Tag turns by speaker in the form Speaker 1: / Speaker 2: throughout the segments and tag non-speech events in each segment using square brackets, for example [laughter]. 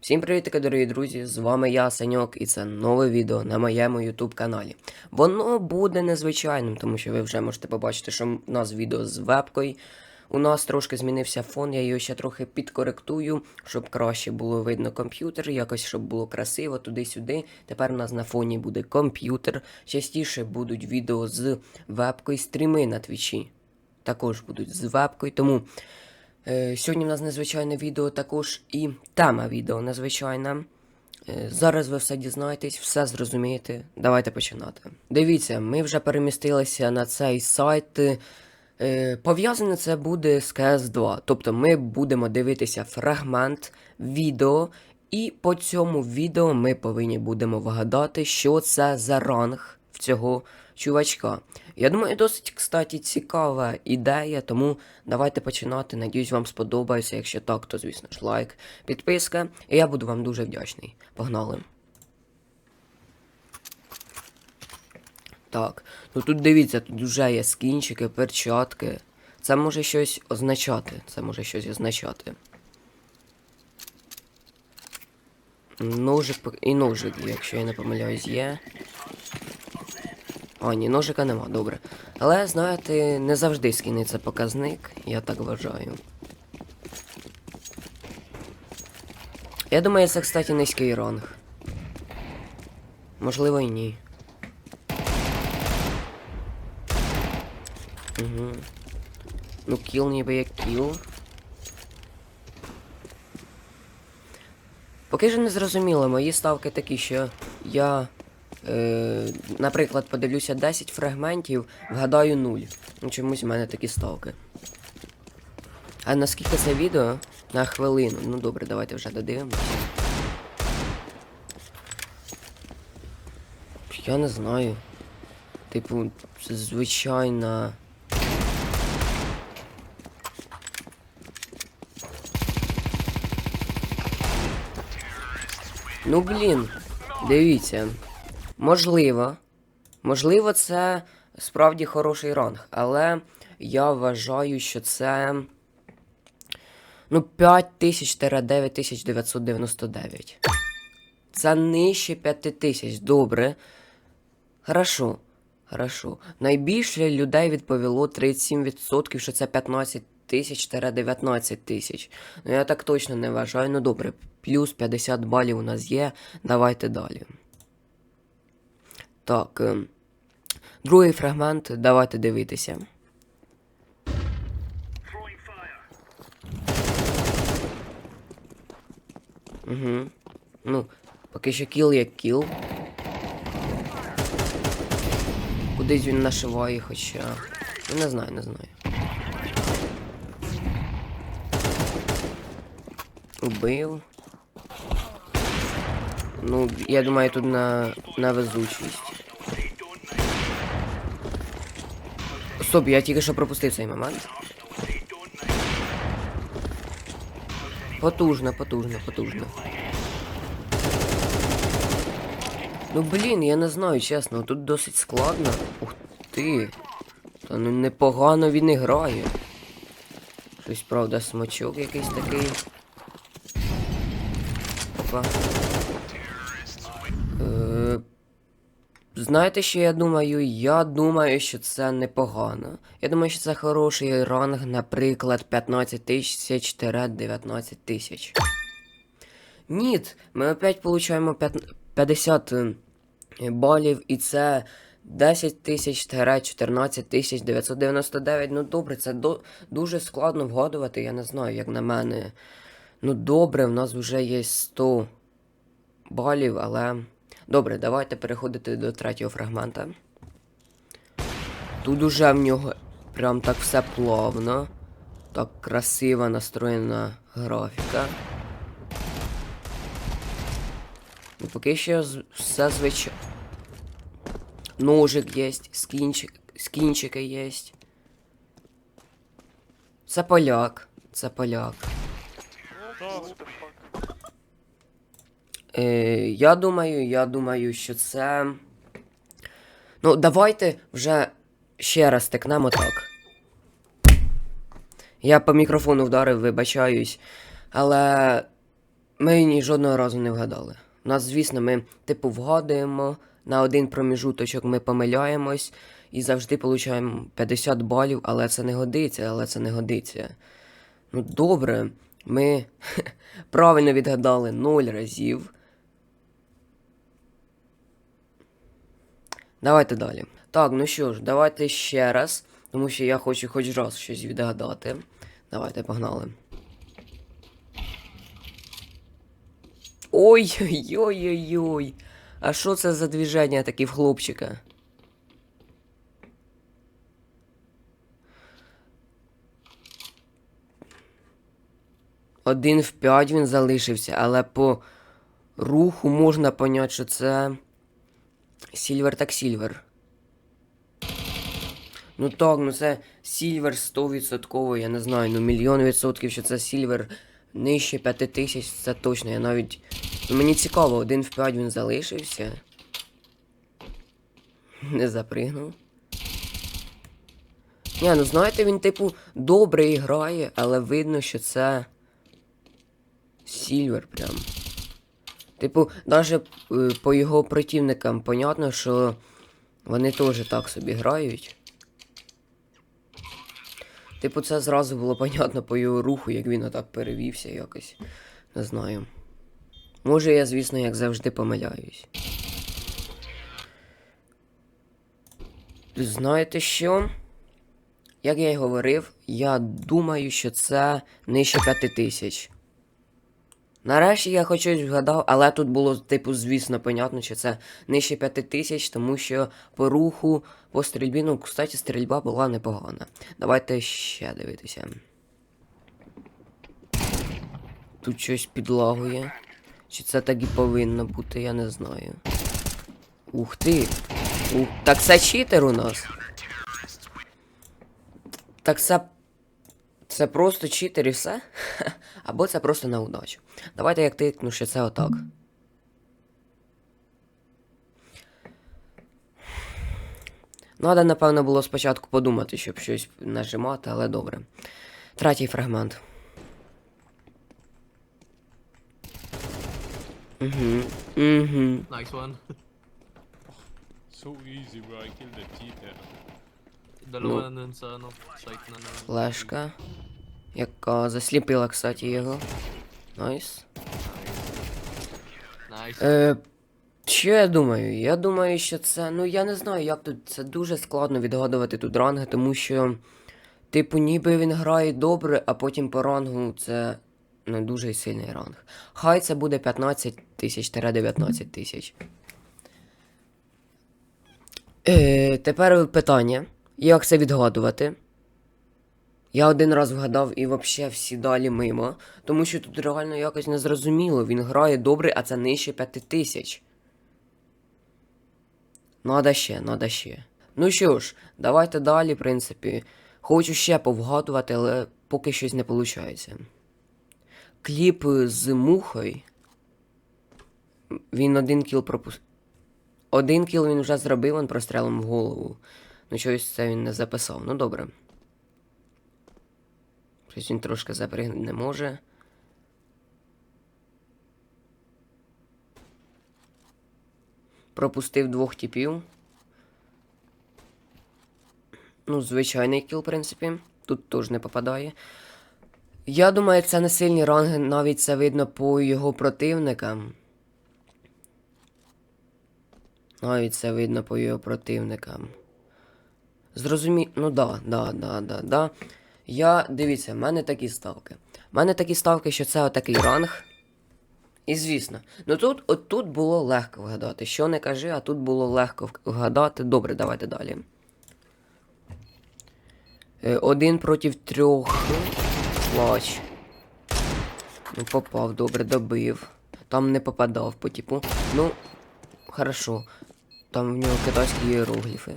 Speaker 1: Всім привіт, дорогі друзі! З вами я, Саньок, і це нове відео на моєму YouTube каналі. Воно буде незвичайним, тому що ви вже можете побачити, що у нас відео з вебкою. У нас трошки змінився фон, я його ще трохи підкоректую, щоб краще було видно комп'ютер, якось щоб було красиво туди-сюди. Тепер у нас на фоні буде комп'ютер. Частіше будуть відео з вебкою, стріми на твічі. Також будуть з вебкою, тому. Е, Сьогодні в нас незвичайне відео, також і тема відео незвичайна. Е, Зараз ви все дізнаєтесь, все зрозумієте. Давайте починати. Дивіться, ми вже перемістилися на цей сайт. Е, Пов'язане це буде з CS2. Тобто ми будемо дивитися фрагмент відео, і по цьому відео ми повинні будемо вгадати, що це за ранг в цього чувачка. Я думаю, досить, кстати, цікава ідея, тому давайте починати. Надіюсь, вам сподобається. Якщо так, то звісно ж лайк, підписка, і я буду вам дуже вдячний. Погнали. Так, ну тут дивіться, тут вже є скінчики, перчатки. Це може щось означати. Це може щось означати. Ножик і ножик, якщо я не помиляюсь, є. А, ні, ножика нема, добре. Але, знаєте, не завжди це показник, я так вважаю. Я думаю, це, кстати, низький ранг. Можливо, і ні. Угу. Ну, кіл ніби як кіл. Поки що не зрозуміло, мої ставки такі, що я, е, наприклад, подивлюся 10 фрагментів, вгадаю 0. Ну, чомусь в мене такі ставки. А наскільки це відео? На хвилину. Ну добре, давайте вже додивимося. Я не знаю. Типу, звичайна. Ну блін, дивіться. Можливо. Можливо, це справді хороший ранг, але я вважаю, що це. Ну, 5000-9999. Це нижче 5000. Добре. Хорошо. Хорошо. Найбільше людей відповіло 37%, що це 15 тисяч 19 тисяч. Ну я так точно не вважаю. Ну добре, плюс 50 балів у нас є. Давайте далі. Так. ем, Другий фрагмент, давайте дивитися. Угу. Ну, поки що кіл як кіл. Кудись він нашиває, хоча. Ну, не знаю, не знаю. Убив. Ну, я думаю, тут на, на везучість. Стоп, я тільки що пропустив цей момент. Потужно, потужно, потужно. Ну блін, я не знаю, чесно, тут досить складно. Ух ти. Та ну непогано він і грає. Щось, правда, смачок якийсь такий. Опа. Знаєте, що я думаю? Я думаю, що це непогано. Я думаю, що це хороший ранг, наприклад, 15 тисяч 19 тисяч. Ні, ми опять получаємо 50 е, балів, і це 10 тисяч 14 тисяч 999. Ну добре, це дуже складно вгадувати, я не знаю, як на мене. Ну добре, в нас вже є 100 балів, але. Добре, давайте переходити до третього фрагмента. Тут уже в нього прям так все плавно. Так красиво настроєна графіка. Ну, поки що все звичайно. Ножик є, скінчик, скінчики є. Це поляк. Це поляк. Е, я думаю, я думаю, що це. Ну, давайте вже ще раз тикнемо так. Я по мікрофону вдарив, вибачаюсь. Але Ми ні жодного разу не вгадали. У нас, звісно, ми типу вгадуємо, на один проміжуточок ми помиляємось і завжди получаємо 50 балів, але це не годиться, але це не годиться. Ну добре, ми [laughs] правильно відгадали 0 разів. Давайте далі. Так, ну що ж, давайте ще раз, тому що я хочу хоч раз щось відгадати. Давайте, погнали. Ой-ой-ой-ой-ой. А що це за движення такі в хлопчика? Один в п'ять він залишився, але по руху можна поняти, що це. Сільвер так сільвер. Ну так, ну це сільвер 100%, я не знаю, ну мільйон відсотків, що це сільвер нижче 5 тисяч, це точно. Я навіть. Ну, мені цікаво, один в 5 він залишився. Не запригнув. Ні, ну знаєте, він, типу, добре грає, але видно, що це. Сільвер прям. Типу, навіть е, по його противникам понятно, що вони теж так собі грають. Типу, це зразу було понятно по його руху, як він отак перевівся якось. Не знаю. Може, я, звісно, як завжди помиляюсь. Знаєте що? Як я й говорив, я думаю, що це нижче 5 тисяч. Нарешті я хоч щось вгадав, але тут було, типу, звісно, понятно, що це нижче 5 тисяч, тому що по руху, по стрільбі, ну, кстати, стрільба була непогана. Давайте ще дивитися. Тут щось підлагує. Чи це так і повинно бути, я не знаю. Ух ти! Ух, так це читер у нас. Так це. Це просто читер і все? [laughs] Або це просто на удачу. Давайте як тикну, що це отак. Надо, напевно, було спочатку подумати, щоб щось нажимати, але добре. Третій фрагмент. Угу. Угу.
Speaker 2: Nice one. [laughs]
Speaker 3: So easy, bro. I killed the cheater.
Speaker 1: Флешка. Яка засліпила, кстати, його. Найс.
Speaker 2: Nice.
Speaker 1: Е, що я думаю? Я думаю, що це. Ну я не знаю, як тут. Це дуже складно відгадувати тут ранги, тому що. Типу, ніби він грає добре, а потім по рангу це не дуже сильний ранг. Хай це буде 15 тисяч 19 тисяч. Е, тепер питання. Як це відгадувати? Я один раз вгадав і взагалі всі далі мимо. Тому що тут реально якось незрозуміло. Він грає добре, а це нижче 5 тисяч. Надо ще, надо ще. Ну що ж, давайте далі, в принципі. Хочу ще повгадувати, але поки щось не виходить. Кліп з мухою. Він один кіл пропустив. Один кіл він вже зробив, він прострелом в голову. Ну, щось це він не записав. Ну добре. Щось він трошки запригнути не може. Пропустив двох типів. Ну, звичайний кіл, в принципі. Тут теж не попадає. Я думаю, це не сильні ранги, навіть це видно по його противникам. Навіть це видно по його противникам. Зрозумі... Ну да, да, да, да, да. Я, дивіться, в мене такі ставки. В мене такі ставки, що це отакий ранг. І звісно, ну тут, от тут було легко вгадати. Що не кажи, а тут було легко вгадати. Добре, давайте далі. Е, один проти трьох. Плач. Ну, попав, добре, добив. Там не попадав по типу. Ну, хорошо. Там в нього китайські іерогліфи.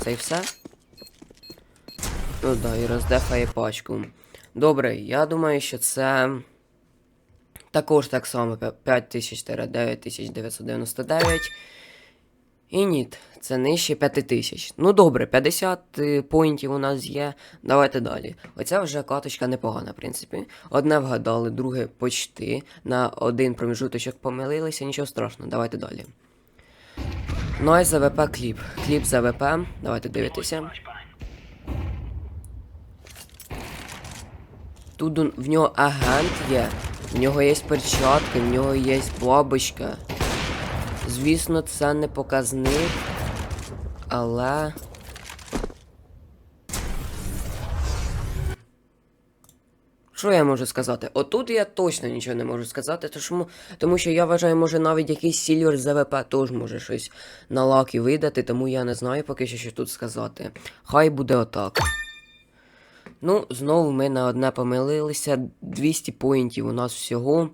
Speaker 1: Це і все? Ну да, і роздефає пачку. Добре, я думаю, що це. Також так само 5999. І ні, це нижче 5000. Ну добре, 50 е, поінтів у нас є. Давайте далі. Оця вже каточка непогана, в принципі. Одне вгадали, друге почти. На один проміжуточок помилилися, нічого страшного, давайте далі. Ну і ЗВП кліп. Кліп ЗВП. Давайте дивитися. Тут он- в нього агент є, в нього є перчатки, в нього є бабочка. Звісно, це не показник, але. Що я можу сказати? Отут я точно нічого не можу сказати, тому, тому що я вважаю, може навіть якийсь сільвер з АВП теж може щось на лакі видати, тому я не знаю поки що, що тут сказати. Хай буде отак. Ну, знову ми на одне помилилися. 200 поінтів у нас всього.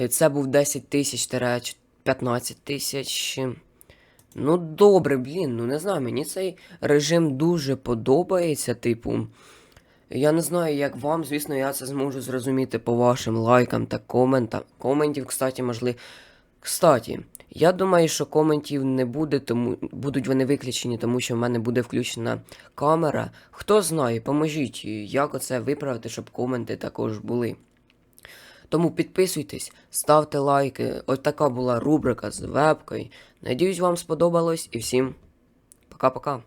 Speaker 1: Е, Це був 10 тисяч 15 тисяч. Ну, добре, блін, ну не знаю, мені цей режим дуже подобається, типу. Я не знаю, як вам, звісно, я це зможу зрозуміти по вашим лайкам та коментам. Коментів, кстати, можливо. Кстати, я думаю, що коментів не буде, тому будуть вони виключені, тому що в мене буде включена камера. Хто знає, поможіть, як оце виправити, щоб коменти також були. Тому підписуйтесь, ставте лайки. Ось така була рубрика з вебкою. Надіюсь, вам сподобалось і всім пока-пока.